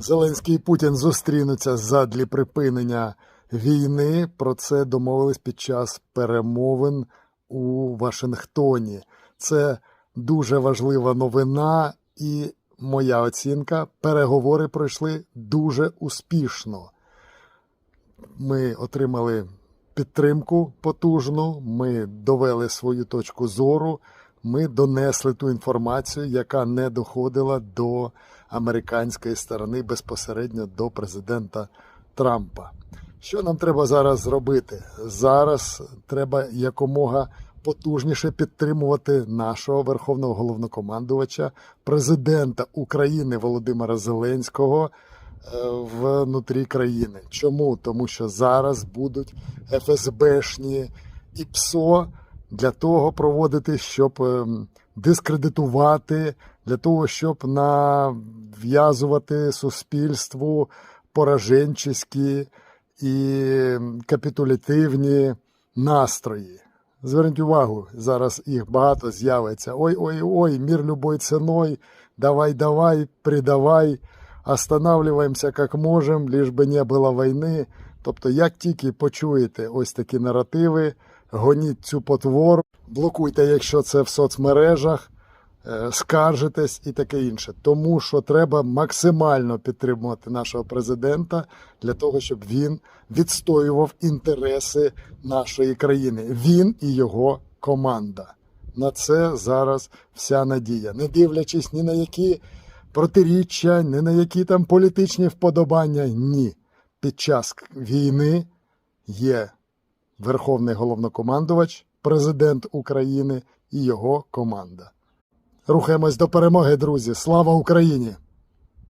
Зеленський і Путін зустрінуться задлі припинення війни. Про це домовились під час перемовин у Вашингтоні. Це дуже важлива новина, і моя оцінка. Переговори пройшли дуже успішно. Ми отримали підтримку потужну, ми довели свою точку зору, ми донесли ту інформацію, яка не доходила до американської сторони безпосередньо до президента Трампа. Що нам треба зараз зробити? Зараз треба якомога потужніше підтримувати нашого верховного головнокомандувача, президента України Володимира Зеленського е, внутрі країни. Чому? Тому що зараз будуть ФСБшні і ПСО для того проводити, щоб ем, дискредитувати, для того, щоб нав'язувати суспільству пораженчеські і капітулятивні настрої. Зверніть увагу, зараз їх багато з'явиться. Ой, ой, ой, мір любой ціною, давай, давай, придавай, останавливаемся як можемо, лиш би не було війни. Тобто, як тільки почуєте ось такі наративи, гоніть цю потвору, блокуйте, якщо це в соцмережах, е, скаржитесь і таке інше. Тому що треба максимально підтримувати нашого президента для того, щоб він відстоював інтереси нашої країни. Він і його команда. На це зараз вся надія. Не дивлячись ні на які протиріччя, ні на які там політичні вподобання. Ні. Під час війни є Верховний головнокомандувач, президент України і його команда. Рухаємось до перемоги, друзі. Слава Україні!